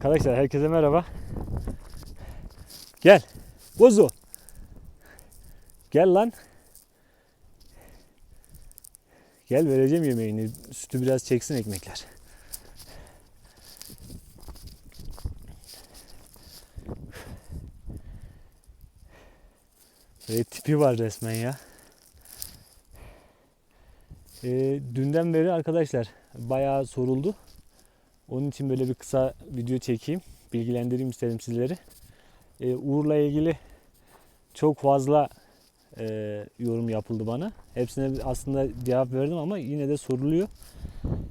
Arkadaşlar herkese merhaba. Gel. Bozo. Gel lan. Gel vereceğim yemeğini. Sütü biraz çeksin ekmekler. Böyle tipi var resmen ya. Ee, dünden beri arkadaşlar bayağı soruldu. Onun için böyle bir kısa video çekeyim. Bilgilendireyim istedim sizleri. Ee, Uğur'la ilgili çok fazla e, yorum yapıldı bana. Hepsine aslında cevap verdim ama yine de soruluyor.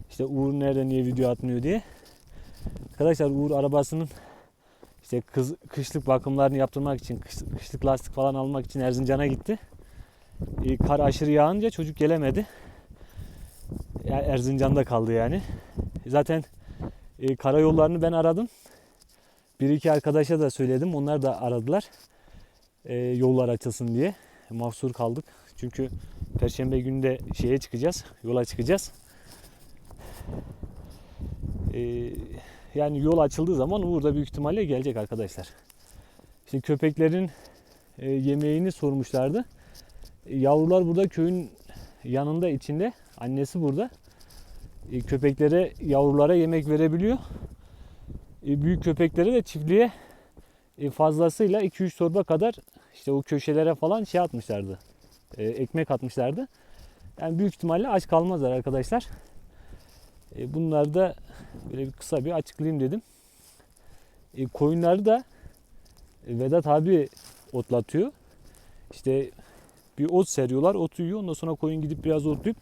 İşte Uğur nerede niye video atmıyor diye. Arkadaşlar Uğur arabasının işte kız, kışlık bakımlarını yaptırmak için, kış, kışlık lastik falan almak için Erzincan'a gitti. Ee, kar aşırı yağınca çocuk gelemedi. Ya Erzincan'da kaldı yani. Zaten e, karayollarını ben aradım. Bir iki arkadaşa da söyledim. Onlar da aradılar. E, yollar açılsın diye. Mahsur kaldık. Çünkü Perşembe günü de şeye çıkacağız. Yola çıkacağız. E, yani yol açıldığı zaman Uğur da büyük ihtimalle gelecek arkadaşlar. Şimdi köpeklerin e, yemeğini sormuşlardı. Yavrular burada köyün yanında içinde. Annesi burada. E, köpeklere, yavrulara yemek verebiliyor. E, büyük köpeklere de çiftliğe e, fazlasıyla 2-3 torba kadar işte o köşelere falan şey atmışlardı. Ekmek atmışlardı. Yani büyük ihtimalle aç kalmazlar arkadaşlar. Bunları da böyle bir kısa bir açıklayayım dedim. Koyunları da Vedat abi otlatıyor. İşte bir ot seriyorlar, ot yiyor. Ondan sonra koyun gidip biraz otlayıp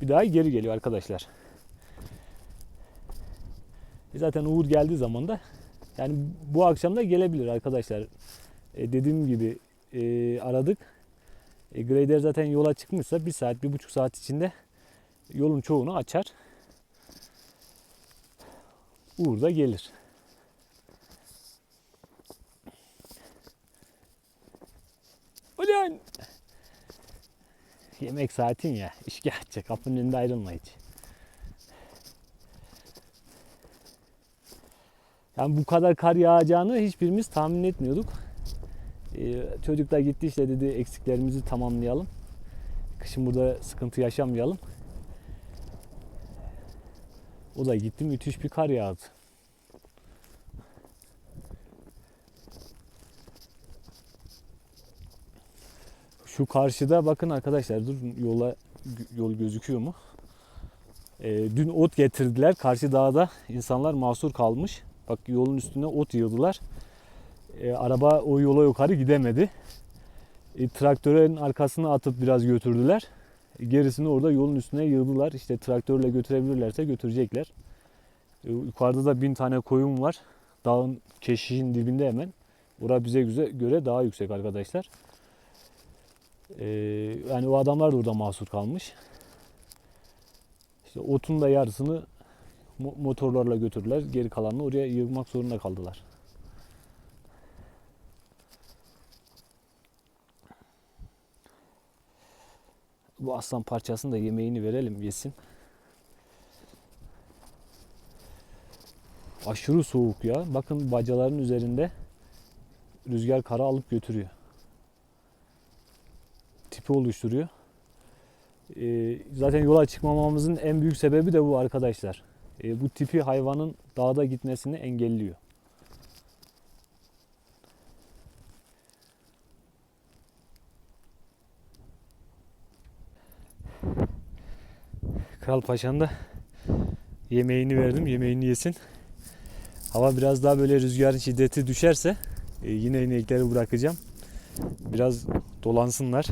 bir daha geri geliyor arkadaşlar. E Zaten Uğur geldiği zaman da yani bu akşam da gelebilir arkadaşlar. E dediğim gibi e, aradık. E, grader zaten yola çıkmışsa bir saat, bir buçuk saat içinde yolun çoğunu açar. Uğur da gelir. Ulan! Yemek saatin ya. İşkence. Kapının önünde ayrılma hiç. Yani bu kadar kar yağacağını hiçbirimiz tahmin etmiyorduk. Ee, çocuk da gitti işte dedi eksiklerimizi tamamlayalım. Kışın burada sıkıntı yaşamayalım. O da gitti müthiş bir kar yağdı. Şu karşıda bakın arkadaşlar dur yola yol gözüküyor mu? Ee, dün ot getirdiler. Karşı dağda insanlar mahsur kalmış. Bak yolun üstüne ot yığdılar. Ee, araba o yola yukarı gidemedi. E, traktörün arkasına atıp biraz götürdüler. E, gerisini orada yolun üstüne yığdılar. İşte traktörle götürebilirlerse götürecekler. E, yukarıda da bin tane koyun var. Dağın keşişin dibinde hemen. Ora bize göre daha yüksek arkadaşlar. Ee, yani o adamlar da orada mahsur kalmış. İşte otun da yarısını motorlarla götürdüler. Geri kalanını oraya yığmak zorunda kaldılar. Bu aslan parçasını da yemeğini verelim yesin. Aşırı soğuk ya. Bakın bacaların üzerinde rüzgar kara alıp götürüyor tipi oluşturuyor. Ee, zaten yola çıkmamamızın en büyük sebebi de bu arkadaşlar. Ee, bu tipi hayvanın dağda gitmesini engelliyor. Kral Paşa'nın da yemeğini verdim. Yemeğini yesin. Hava biraz daha böyle rüzgarın şiddeti düşerse e, yine inekleri bırakacağım. Biraz dolansınlar.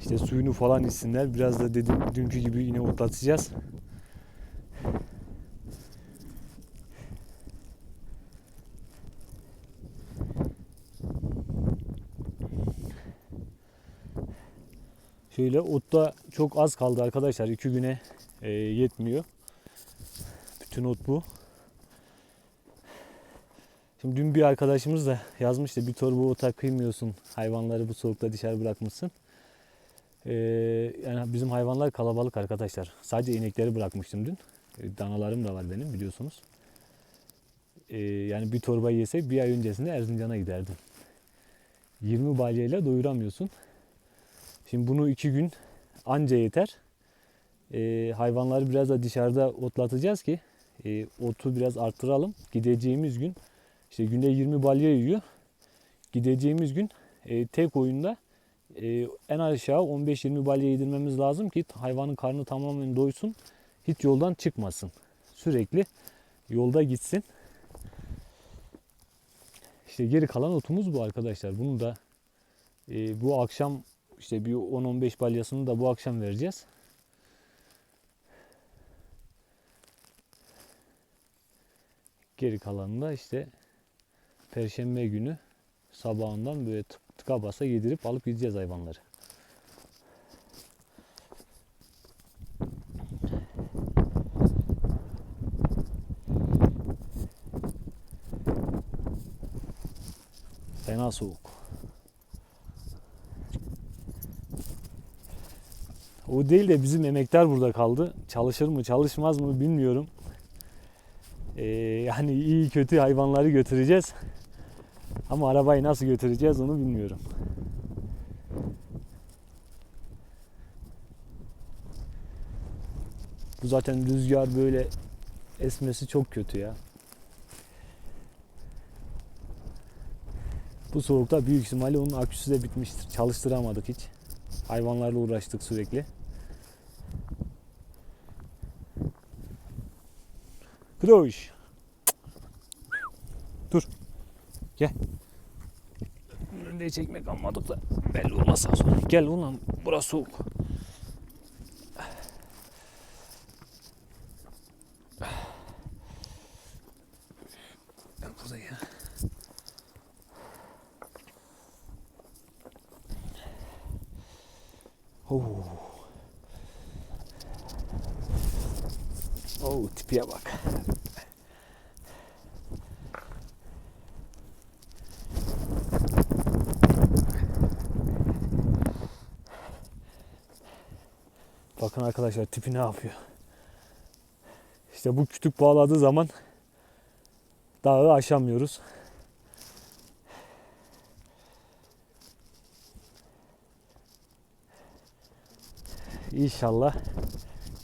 İşte suyunu falan içsinler. Biraz da dedim dünkü gibi yine otlatacağız. Şöyle otta çok az kaldı arkadaşlar. iki güne e, yetmiyor. Bütün ot bu. Şimdi dün bir arkadaşımız da yazmıştı bir torba ota kıymıyorsun hayvanları bu soğukta dışarı bırakmışsın. Ee, yani bizim hayvanlar kalabalık arkadaşlar. Sadece inekleri bırakmıştım dün. Ee, Danalarım da var benim biliyorsunuz. e, yani bir torba yesek bir ay öncesinde Erzincan'a giderdim. 20 balyayla doyuramıyorsun. Şimdi bunu iki gün anca yeter. E, hayvanları biraz da dışarıda otlatacağız ki e, otu biraz arttıralım. Gideceğimiz gün işte günde 20 balya yiyor. Gideceğimiz gün e, tek oyunda e, en aşağı 15-20 balya yedirmemiz lazım ki hayvanın karnı tamamen doysun. Hiç yoldan çıkmasın. Sürekli yolda gitsin. İşte geri kalan otumuz bu arkadaşlar. Bunu da e, bu akşam işte bir 10-15 balyasını da bu akşam vereceğiz. Geri kalanını da işte Perşembe günü sabahından böyle tık- tıka basa yedirip alıp gideceğiz hayvanları. Fena soğuk. O değil de bizim emekler burada kaldı. Çalışır mı çalışmaz mı bilmiyorum. Ee, yani iyi kötü hayvanları götüreceğiz. Ama arabayı nasıl götüreceğiz onu bilmiyorum. Bu zaten rüzgar böyle esmesi çok kötü ya. Bu soğukta büyük ihtimalle onun aküsü de bitmiştir. Çalıştıramadık hiç. Hayvanlarla uğraştık sürekli. Kıdoş. Dur. Gel. Önünde çekmek almadık da belli olmaz az sonra. Gel ulan burası soğuk. Gel buraya. Oh. Oh tipiye bak. Bakın arkadaşlar tipi ne yapıyor. İşte bu kütük bağladığı zaman dağı aşamıyoruz. İnşallah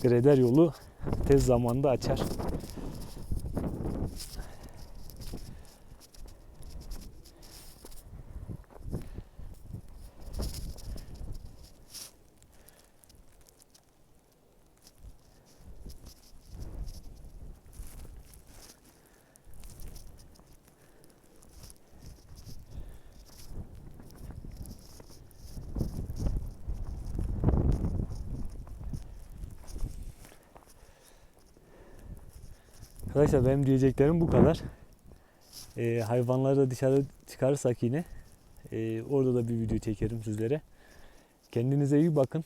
greder yolu tez zamanda açar. Arkadaşlar benim diyeceklerim bu kadar. Ee, hayvanları da dışarı çıkarırsak yine e, orada da bir video çekerim sizlere. Kendinize iyi bakın.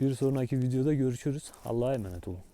Bir sonraki videoda görüşürüz. Allah'a emanet olun.